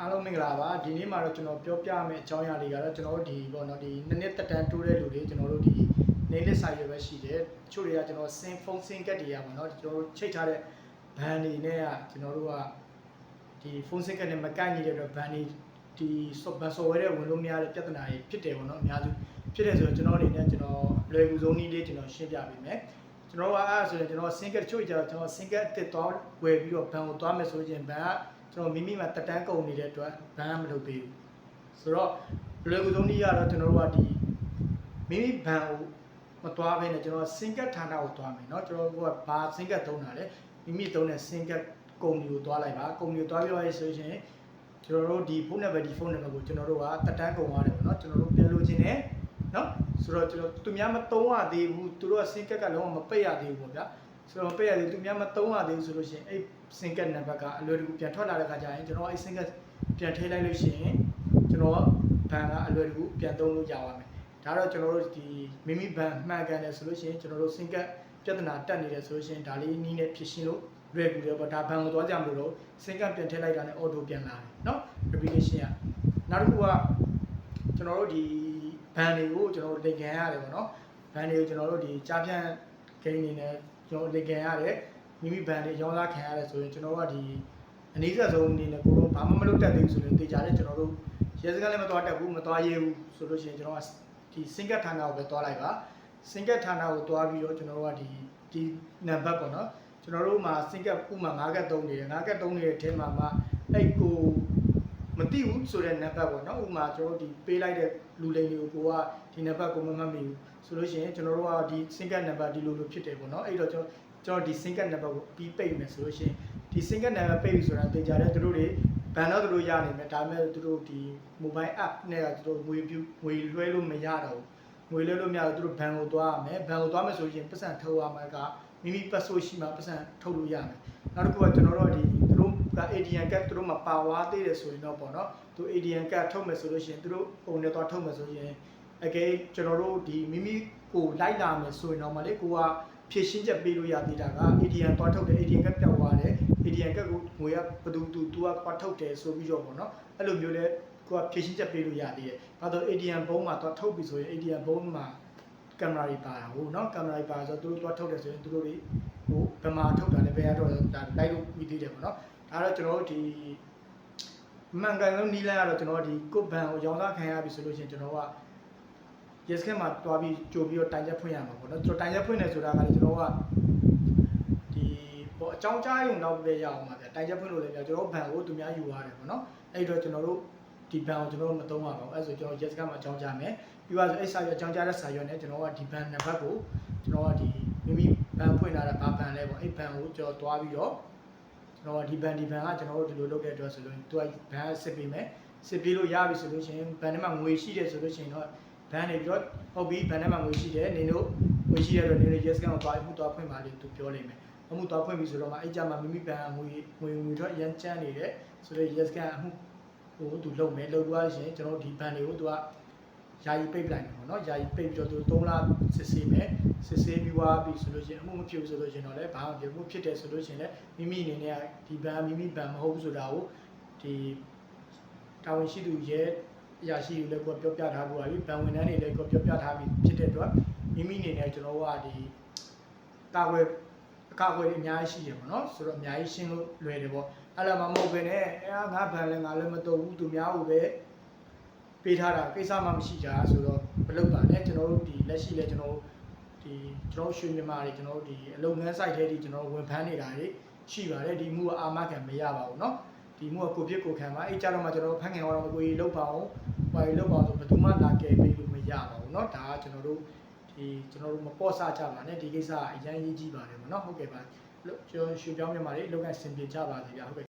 အားလုံးမင်္ဂလာပါဒီနေ့မှာတော့ကျွန်တော်ပြောပြမယ့်အကြောင်းအရာတွေကတော့ကျွန်တော်တို့ဒီပေါ့နော်ဒီနှစ်နှစ်တက်တန်းတိုးတဲ့လူတွေကျွန်တော်တို့ဒီနေလစ်ဆိုင်ရွယ်ပဲရှိတယ်တချို့တွေကကျွန်တော်စင်ဖုန်းစင်ကတ်တွေရပါတော့ကျွန်တော်တို့ချိတ်ထားတဲ့ဘန်တွေနဲ့ကကျွန်တော်တို့ကဒီဖုန်းစင်ကတ်နဲ့မကိုက်ညီတဲ့အတွက်ဘန်တွေဒီဆော့ဘန်ဆော်ဝဲတဲ့ဝင်လို့မရတဲ့ပြဿနာတွေဖြစ်တယ်ပေါ့နော်အများစုဖြစ်တယ်ဆိုတော့ကျွန်တော်အနေနဲ့ကျွန်တော်လွယ်ကူဆုံးနည်းလေးကျွန်တော်ရှင်းပြပေးမယ်ကျွန်တော်ကအဲ့ဒါဆိုရင်ကျွန်တော်စင်ကတ်တချို့ကြတော့ကျွန်တော်စင်ကတ်အစ်စ်သွားဝယ်ပြီးတော့ဘန်ကိုသွားမယ်ဆိုရင်ဘန်က ကျွန်တော်မိမိမှာတက်တန်းကုန်နေတဲ့အတွက်ဘန်ကမလုပ်ပေးဘူးဆိုတော့လွယ်ကူဆုံးနည်းကတော့ကျွန်တော်တို့ကဒီမိမိဘန်ကိုမသွားဘဲနဲ့ကျွန်တော်စင်ကတ်ဌာနကိုသွားမယ်เนาะကျွန်တော်တို့ကဘာစင်ကတ်သုံးတာလဲမိမိသုံးတဲ့စင်ကတ်ကုမ္ပဏီကိုသွားလိုက်ပါကုမ္ပဏီကိုသွားပြောရဆိုရင်ကျွန်တော်တို့ဒီဖုန်းနံပါတ်ဒီဖုန်းနံပါတ်ကိုကျွန်တော်တို့ကတက်တန်းကုန်သွားတယ်ပေါ့เนาะကျွန်တော်တို့ပြန်လို့ခြင်းနဲ့เนาะဆိုတော့ကျွန်တော်သူများမသုံးရသေးဘူးသူတို့ကစင်ကတ်ကလုံးဝမပိတ်ရသေးဘူးပေါ့ဗျာ ဆိုတော့ပေးရတယ်သူများမသုံးရသေးဘူးဆိုလို့ရှိရင်အဲ့စင်ကတ်နံပါတ်ကအလွယ်တကူပြန်ထွက်လာတဲ့ခါကျရင်ကျွန်တော်အဲ့စင်ကတ်ပြန်ထည့်လိုက်လို့ရှိရင်ကျွန်တော်ဘန်ကအလွယ်တကူပြန်သုံးလို့ရပါမယ်ဒါတော့ကျွန်တော်တို့ဒီမိမိဘန်မှန်ကန်တယ်ဆိုလို့ရှိရင်ကျွန်တော်တို့စင်ကတ်ပြဿနာတက်နေတယ်ဆိုလို့ရှိရင်ဒါလေးနည်းနဲ့ဖြည့်ရှင်းလို့လွယ်ကူတယ်ပေါ့ဒါဘန်ကိုသွားကြမလို့တော့စင်ကတ်ပြန်ထည့်လိုက်တာနဲ့အော်တိုပြန်လာတယ်เนาะ application ကနောက်တစ်ခုကကျွန်တော်တို့ဒီဘန်တွေကိုကျွန်တော်တို့တင်ခံရတယ်ပေါ့နော်ဘန်တွေကိုကျွန်တော်တို့ဒီကြားဖြန့် ဂိမ်းနေနဲ့ကျွန်တော်တင်ခံရတယ်မိမိဘန်တွေရောင်းစားခံရတယ်ဆိုရင်ကျွန်တော်တို့ကဒီအနည်းဆက်ဆုံးအနေနဲ့ကိုတော့ဘာမှမလုပ်တတ်သေးဘူးဆိုရင်တေချာတဲ့ကျွန်တော်တို့ရဲစခန်းလည်းမသွားတတ်ဘူးမသွားရဲဘူးဆိုလို့ရှိရင်ကျွန်တော်ကဒီစင်ကတ်ဌာနကိုပဲသွားလိုက်ပါစင်ကတ်ဌာနကိုသွားပြီးတော့ကျွန်တော်တို့ကဒီဒီနံပါတ်ပေါ့နော်ကျွန်တော်တို့မှာစင်ကတ်ဥမာ9ကတ်3နေတယ်9ကတ်3နေတဲ့အထဲမှာမှအဲ့ကို မသိဘူးဆိုတဲ့နံပါတ်ပေါ့နော်ဥပမာကျွန်တော်တို့ဒီပေးလိုက်တဲ့လူလိမ်တွေကိုကိုကဒီနံပါတ်ကိုမမှတ်မိဘူးဆိုလို့ရှိရင်ကျွန်တော်တို့ကဒီ single number ဒီလိုလိုဖြစ်တယ်ပေါ့နော်အဲ့တော့ကျွန်တော်ကျွန်တော်ဒီ single number ကိုပြီးပိတ်မယ်ဆိုလို့ရှိရင်ဒီ single number ပိတ်ပြီဆိုတာသိကြတယ်သူတို့တွေဘန်တော့သူတို့ရနိုင်မယ်ဒါပေမဲ့သူတို့ဒီ mobile app နဲ့ကသူတို့ငွေပြငွေလွှဲလို့မရတော့ဘူးငွေလွှဲလို့မရတော့သူတို့ဘန်ကိုသွားရမယ်ဘန်ကိုသွားမယ်ဆိုရင်ပတ်စံထုတ်ရမှာကမိမိ password ရှိမှပတ်စံထုတ်လို့ရမယ်နောက်တစ်ခုကကျွန်တော်တို့ဒီ သူတို့က ATM card သူတို့မှာပါဝါသေးတယ်ဆိုရင်တော့ပေါ့နော်သူ ATM card ထုတ်မယ်ဆိုလို့ရှိရင်သူတို့ပုံနဲ့သွားထုတ်မယ်ဆိုရင်အကဲကျွန်တော်တို့ဒီမိမိကိုလိုက်လာမယ်ဆိုရင်တော့မလေးကိုကဖြည့်ရှင်းချက်ပေးလို့ရသေးတာက ATM သွားထုတ်တယ် ATM card ပြောင်းသွားတယ် ATM card ကိုငွေကဘယ်သူသူသူကသွားထုတ်တယ်ဆိုပြီးတော့ပေါ့နော်အဲ့လိုမျိုးလဲကိုကဖြည့်ရှင်းချက်ပေးလို့ရသေးတယ်။ဘာလို့ ATM ဘုံမှာသွားထုတ်ပြီဆိုရင် ATM ဘုံမှာကင်မရာတွေပါတာဟုတ်နော်ကင်မရာတွေပါဆိုတော့သူတို့သွားထုတ်တယ်ဆိုရင်သူတို့တွေဟိုဘယ်မှာထုတ်တာလဲဘယ်ကတော့ဒါလိုက်လို့ပြီးသေးတယ်ပေါ့နော် ဒါတော့ကျွန်တော်တို့ဒီမှန်ကန်ဆုံးနီးလန်းကတော့ကျွန်တော်ဒီကိုဘန်ကိုရောင်းစားခံရပြီဆိုလို့ရှိရင်ကျွန်တော်က yes ကမှာတွားပြီးကြိုပြီးတော့တိုင်ချက်ဖွင့်ရမှာပေါ့နော်ကျွန်တော်တိုင်ချက်ဖွင့်နေဆိုတာကလည်းကျွန်တော်ကဒီပေါ့အကြောင်းကြားရုံတော့ပဲရအောင်ပါဗျာတိုင်ချက်ဖွင့်လို့လည်းဗျာကျွန်တော်ဘန်ကိုသူများယူရတယ်ပေါ့နော်အဲ့တော့ကျွန်တော်တို့ဒီဘန်ကိုကျွန်တော်တို့မသုံးပါဘူးအဲ့ဆိုကျွန်တော် yes ကမှာအကြောင်းကြားမယ်ပြီးတော့ဆိုအဲ့စာရွက်အကြောင်းကြားတဲ့စာရွက်နဲ့ကျွန်တော်ကဒီဘန်နံပါတ်ကိုကျွန်တော်ကဒီမိမိဘန်ဖွင့်လာတဲ့ဘာဘန်လဲပေါ့အဲ့ဘန်ကိုကျွန်တော်တွားပြီးတော့ ကျွန်တော်ဒီဘန်ဒီဘန်ကကျွန်တော်တို့ဒီလိုလုပ်တဲ့အတွက်ဆိုလို့သူကဘန်စစ်ပေးမယ်စစ်ပေးလို့ရပြီဆိုလို့ရှိရင်ဘန်ထဲမှာငွေရှိတယ်ဆိုလို့ရှိရင်တော့ဘန်နေပြီးတော့ဟုတ်ပြီဘန်ထဲမှာငွေရှိတယ်နင်တို့ငွေရှိရတော့နင်တို့ yes ကောင်သွားမှုသွားဖွင့်ပါလေသူပြောလိမ့်မယ်အမှုသွားဖွင့်ပြီဆိုတော့မှအဲ့ကြမှာမိမိဘန်ငွေငွေငွေတော့အရန်ကျန်းနေတယ်ဆိုတော့ yes ကန်အမှုဟိုသူလုံမယ်လုံသွားရှင်ကျွန်တော်ဒီဘန်တွေကိုသူက ယာယီပိတ်ပလိုက်တယ်ပေါ့နော်ယာယီပိတ်ပြီးတော့သူ3လစစ်ဆေးမယ်စစ်ဆေးပြီးွားပြီဆိုလို့ရှိရင်အမှုမဖြစ်ဘူးဆိုလို့ရှိရင်တော့လည်းဘာမှမဖြစ်ဘူးဖြစ်တယ်ဆိုလို့ရှိရင်လည်းမိမိအနေနဲ့ဒီဘန်မိမိဘန်မဟုတ်ဘူးဆိုတာကိုဒီတာဝန်ရှိသူရဲ့အရာရှိတွေလည်းကိုယ်ပြောပြထားဖို့ပါပြီဘန်ဝန်ထမ်းတွေလည်းကိုယ်ပြောပြထားပြီးဖြစ်တဲ့အတွက်မိမိအနေနဲ့ကျွန်တော်ကဒီတာဝယ်အကာအကွယ်တွေအများကြီးရှိတယ်ပေါ့နော်ဆိုတော့အများကြီးရှင်းလို့လွယ်တယ်ပေါ့အဲ့လိုမှမဟုတ်ဘဲနဲ့အဲငါဘန်လည်းငါလည်းမတော်ဘူးသူများကိုပဲ ပေးထားတာကိစ္စမှမရှိကြဆိုတော့မလုပ်ပါနဲ့ကျွန်တော်တို့ဒီလက်ရှိလဲကျွန်တော်တို့ဒီကျွန်တော်ရွှေမြန်မာတွေကျွန်တော်တို့ဒီအလုပ်ငန်း site ထဲဒီကျွန်တော်ဝန်ဖမ်းနေတာတွေရှိပါတယ်ဒီမှုကအာမခံမရပါဘူးเนาะဒီမှုကကိုပြစ်ကိုခံပါအဲ့ကြတော့မှကျွန်တော်ဖမ်းခင်တော့ကိုကြီးလောက်ပါအောင်ဘာကြီးလောက်ပါအောင်ဆိုဘယ်သူမှလာကယ်ပေးလို့မရပါဘူးเนาะဒါကကျွန်တော်တို့ဒီကျွန်တော်တို့မပေါ့ဆကြပါနဲ့ဒီကိစ္စကအရင်ရေးကြည့်ပါတယ်ဗောနော်ဟုတ်ကဲ့ပါကျွန်တော်ရွှေပြောင်းမြန်မာတွေအလုပ်ကဆင်ပြေကြပါစေဗျာဟုတ်ကဲ့